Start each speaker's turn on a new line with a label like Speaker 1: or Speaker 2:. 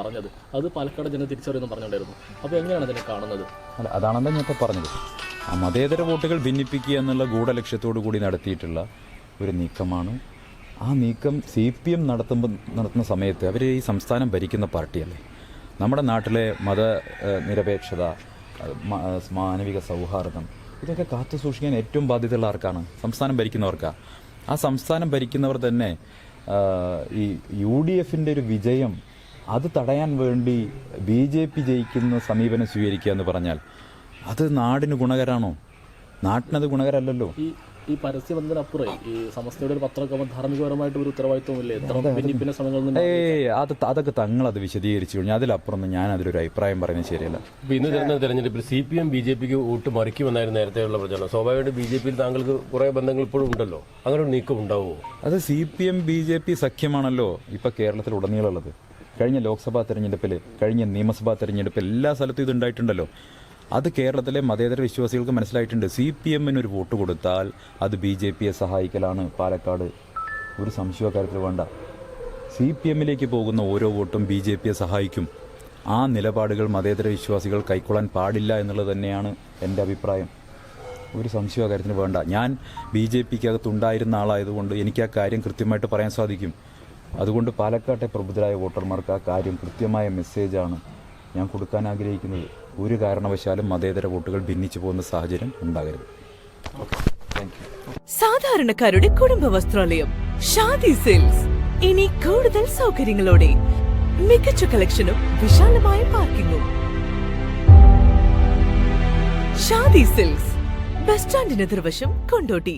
Speaker 1: പറഞ്ഞത്. അത് പാലക്കാട് ജനം തിരിച്ചറിയുന്നു പറഞ്ഞിട്ടുണ്ടായിരുന്നു അപ്പോൾ എങ്ങനെയാണ് അതിനെ കാണുന്നത്?
Speaker 2: അല്ല അതാണല്ലോ ഞാൻ ഇപ്പോൾ പറഞ്ഞത്. മതേതര വോട്ടുകൾ ഭിന്നിപ്പിക്കുക എന്നുള്ള ഗൂഢലക്ഷ്യത്തോടു കൂടി നടത്തിയിട്ടുള്ള ഒരു നീക്കമാണ്. ആ നീക്കം സി പി എം നടത്തുമ്പോൾ നടത്തുന്ന സമയത്ത് അവർ ഈ സംസ്ഥാനം ഭരിക്കുന്ന പാർട്ടിയല്ലേ? നമ്മുടെ നാട്ടിലെ മത നിരപേക്ഷത മാനവിക സൗഹാർദ്ദം ഇതൊക്കെ കാത്തു സൂക്ഷിക്കാൻ ഏറ്റവും ബാധ്യതയുള്ള ആർക്കാണ്? സംസ്ഥാനം ഭരിക്കുന്നവർക്കാണ് ആ സംസ്ഥാനം ഭരിക്കുന്നവർ തന്നെ ഈ യു ഡി എഫിന്റെ ഒരു വിജയം അത് തടയാൻ വേണ്ടി ബി ജെ പി ജയിക്കുന്ന സമീപനം സ്വീകരിക്കുക എന്ന് പറഞ്ഞാൽ അത് നാടിന് ഗുണകരാണോ? നാട്ടിനത് ഗുണകരമല്ലല്ലോ
Speaker 1: ഈ ഈ പരസ്യബന്ധത്തിനപ്പുറം ഈ സമസ്തയുടെ ഒരു പത്രക്രമം ധാർമ്മികപരമായിട്ട് ഒരു ഉത്തരവാദിത്വമില്ലേ എത്ര ഭിന്നിപ്പിന്റെ
Speaker 2: ഏയ് അത് അതൊക്കെ തങ്ങളത് വിശദീകരിച്ചു കഴിഞ്ഞാൽ അതിലപ്പുറം ഞാൻ അതിലൊരു അഭിപ്രായം പറയുന്നത് ശരിയല്ല.
Speaker 3: ഇന്ന് നടന്ന തെരഞ്ഞെടുപ്പിൽ C P M B J പിക്ക് വോട്ട് മറിക്കുമെന്നായിരുന്നു നേരത്തെയുള്ള പ്രചരണം. സ്വാഭാവികമായിട്ട് ബി ജെ പിയിൽ താങ്കൾക്ക് കുറെ ബന്ധങ്ങൾ ഇപ്പോഴും ഉണ്ടല്ലോ. അങ്ങനെ ഒരു നീക്കം ഉണ്ടാവുമോ
Speaker 2: അത് C P M B J P സഖ്യമാണല്ലോ ഇപ്പൊ കേരളത്തിൽ ഉടനീളമുള്ളത്. കഴിഞ്ഞ ലോക്സഭാ തെരഞ്ഞെടുപ്പിൽ കഴിഞ്ഞ നിയമസഭാ തെരഞ്ഞെടുപ്പിൽ എല്ലാ സ്ഥലത്തും ഇത് ഉണ്ടായിട്ടുണ്ടല്ലോ. അത് കേരളത്തിലെ മതേതര വിശ്വാസികൾക്ക് മനസ്സിലായിട്ടുണ്ട്. സി പി എമ്മിന് ഒരു വോട്ട് കൊടുത്താൽ അത് ബി ജെ പിയെ സഹായിക്കലാണ്. പാലക്കാട് ഒരു സംശയ കാര്യത്തിൽ വേണ്ട. സി പി എമ്മിലേക്ക് പോകുന്ന ഓരോ വോട്ടും ബി ജെ പിയെ സഹായിക്കും. ആ നിലപാടുകൾ മതേതര വിശ്വാസികൾ കൈക്കൊള്ളാൻ പാടില്ല എന്നുള്ളത് തന്നെയാണ് എന്റെ അഭിപ്രായം. ഒരു സംശയ കാര്യത്തിന് വേണ്ട. ഞാൻ ബി ജെ പിക്ക് അകത്തുണ്ടായിരുന്ന ആളായതുകൊണ്ട് എനിക്ക് ആ കാര്യം കൃത്യമായിട്ട് പറയാൻ സാധിക്കും. അതുകൊണ്ട് പാലക്കാട്ടെ പ്രബുദ്ധരായ വോട്ടർമാർക്ക് ആ കാര്യം കൃത്യമായ മെസ്സേജാണ് ഞാൻ കൊടുക്കാൻ ആഗ്രഹിക്കുന്നത്. ഒരു കാരണവശാലും മതേതര വോട്ടുകൾ ഭിന്നിച്ചു പോകുന്ന സാഹചര്യം ഉണ്ടാകരുത്.
Speaker 4: സാധാരണക്കാരുടെ കുടുംബ വസ്ത്രാലയം ഷാദി സെയിൽസ് ഇനി കൂടുതൽ സൗകര്യങ്ങളോടെ മികച്ച കളക്ഷനും വിശാലമായ പാർക്കിങ്ങും. ഷാദി സെയിൽസ് ബസ് സ്റ്റാൻഡിന് എതിർവശം കൊണ്ടോട്ടി.